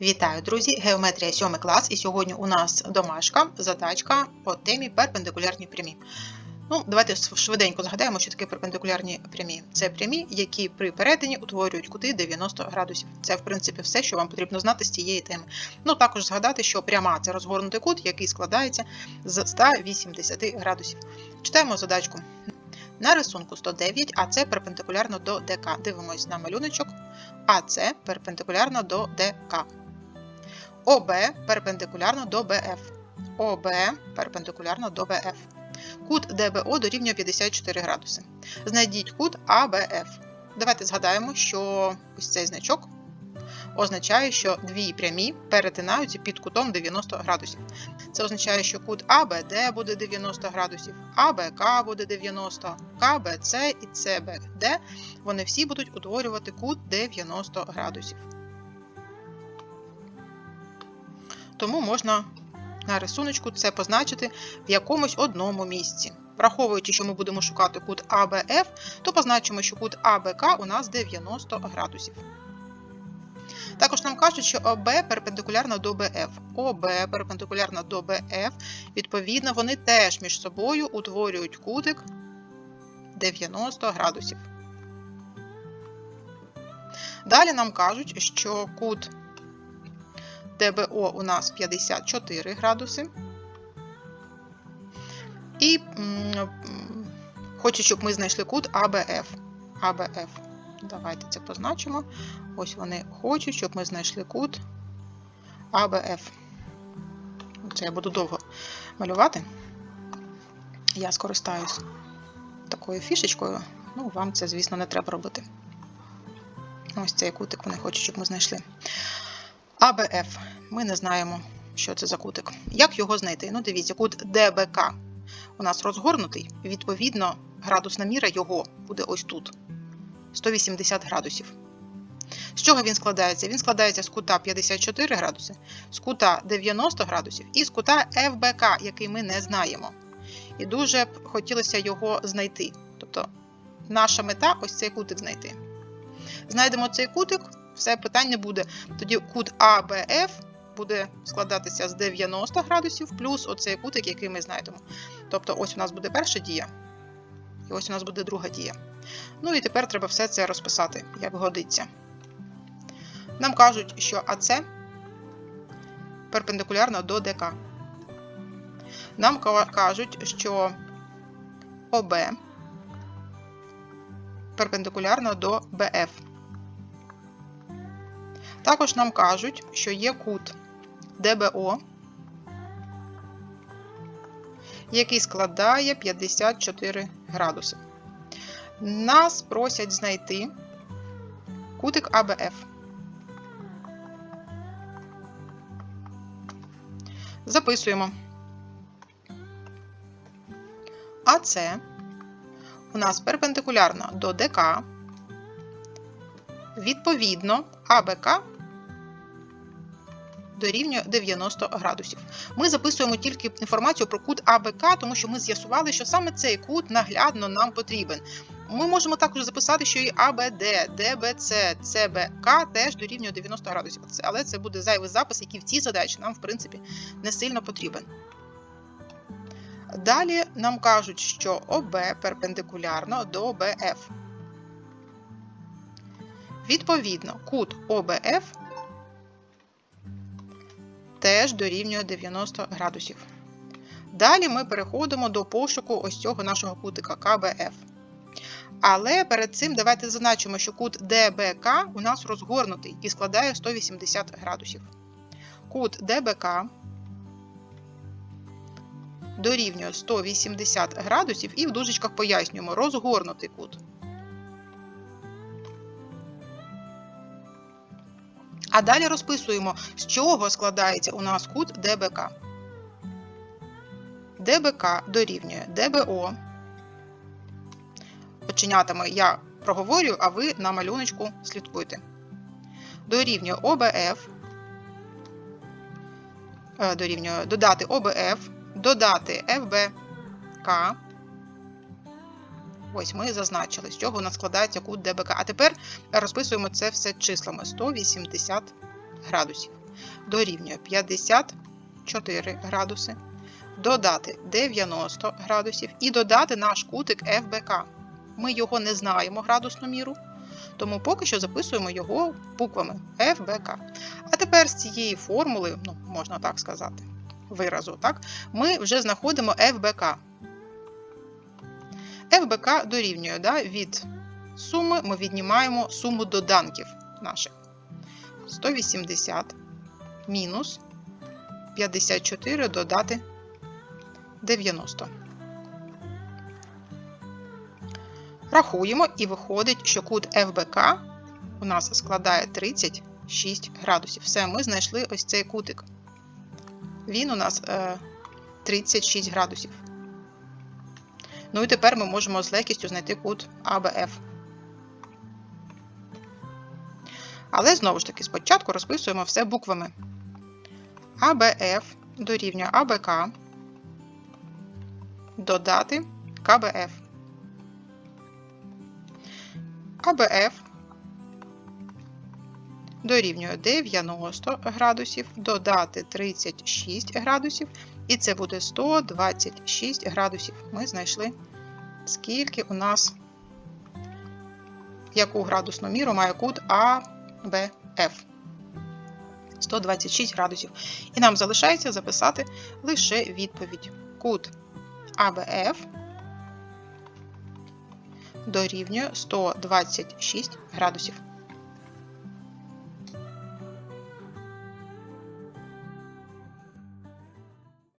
Вітаю, друзі! Геометрія 7 клас, і сьогодні у нас домашка, задачка по темі перпендикулярні прямі. Ну, Давайте швиденько згадаємо, що таке перпендикулярні прямі. Це прямі, які при перетині утворюють кути 90 градусів. Це, в принципі, все, що вам потрібно знати з цієї теми. Ну, також згадати, що пряма це розгорнутий кут, який складається з 180 градусів. Читаємо задачку. На рисунку 109, а це перпендикулярно до ДК. Дивимось на малюночок. АЦ перпендикулярно до ДК. ОБ перпендикулярно до БФ. ОБ перпендикулярно до БФ. Кут ДБО дорівнює 54 градуси. Знайдіть кут АБФ. Давайте згадаємо, що ось цей значок означає, що дві прямі перетинаються під кутом 90 градусів. Це означає, що кут АБД буде 90 градусів, АБК буде 90, КБЦ і ЦБД вони всі будуть утворювати кут 90 градусів. Тому можна на рисуночку це позначити в якомусь одному місці. Враховуючи, що ми будемо шукати кут АБФ, то позначимо, що кут АБК у нас 90 градусів. Також нам кажуть, що ОБ перпендикулярно до БФ. ОБ перпендикулярно до БФ, відповідно, вони теж між собою утворюють кутик 90 градусів. Далі нам кажуть, що кут ДБО у нас 54 градуси. І хочу, щоб ми знайшли кут АБФ. АБФ. Давайте це позначимо. Ось вони хочуть, щоб ми знайшли кут АБФ. Це я буду довго малювати. Я скористаюсь такою фішечкою. Ну, вам це, звісно, не треба робити. Ось цей кутик вони хочуть, щоб ми знайшли. АБФ. Ми не знаємо, що це за кутик. Як його знайти? Ну, дивіться, кут ДБК у нас розгорнутий, відповідно, градусна міра його буде ось тут. 180 градусів. З чого він складається? Він складається з кута 54 градуси, з кута 90 градусів і з кута ФБК, який ми не знаємо. І дуже б хотілося його знайти. Тобто, наша мета ось цей кутик знайти. Знайдемо цей кутик, все питань не буде. Тоді кут АБФ буде складатися з 90 градусів плюс оцей кутик, який ми знайдемо. Тобто, ось у нас буде перша дія, і ось у нас буде друга дія. Ну і тепер треба все це розписати, як годиться. Нам кажуть, що АЦ перпендикулярно до ДК. Нам кажуть, що ОБ перпендикулярно до БФ. Також нам кажуть, що є кут ДБО, який складає 54 градуси. Нас просять знайти кутик АБФ. Записуємо. АЦ у нас перпендикулярно до ДК. Відповідно, АБК дорівнює 90 градусів. Ми записуємо тільки інформацію про кут АБК, тому що ми з'ясували, що саме цей кут наглядно нам потрібен. Ми можемо також записати, що і АБД, ДБЦ, ЦБК теж дорівнює 90 градусів. Але це буде зайвий запис, який в цій задачі нам, в принципі, не сильно потрібен. Далі нам кажуть, що ОБ перпендикулярно до БФ. Відповідно, кут ОБФ теж дорівнює 90 градусів. Далі ми переходимо до пошуку ось цього нашого кутика КБФ. Але перед цим давайте зазначимо, що кут ДБК у нас розгорнутий і складає 180 градусів. Кут ДБК дорівнює 180 градусів, і в дужечках пояснюємо розгорнутий кут. А далі розписуємо, з чого складається у нас кут ДБК. ДБК дорівнює ДБО. Оченятами я проговорюю, а ви на малюночку слідкуйте. Дорівнює ОБФ. Дорівнює додати ОБФ, додати ФБК. Ось ми зазначили, з чого у нас складається кут ДБК. А тепер розписуємо це все числами 180 градусів. дорівнює 54 градуси, додати 90 градусів і додати наш кутик ФБК. Ми його не знаємо градусну міру, тому поки що записуємо його буквами ФБК. А тепер з цієї формули, ну, можна так сказати, виразу, так, ми вже знаходимо ФБК. ФБК дорівнює да, від суми, ми віднімаємо суму доданків наших. 180 мінус 54 додати 90. Рахуємо і виходить, що кут ФБК у нас складає 36 градусів. Все, ми знайшли ось цей кутик. Він у нас е, 36 градусів. Ну і тепер ми можемо з легкістю знайти кут АБФ. Але знову ж таки, спочатку розписуємо все буквами. АБФ дорівнює АБК додати КБФ. АБФ дорівнює 90 градусів, додати 36 градусів, і це буде 126 градусів. Ми знайшли, скільки у нас, яку градусну міру має кут АБФ. 126 градусів. І нам залишається записати лише відповідь. Кут АБФ дорівнює 126 градусів.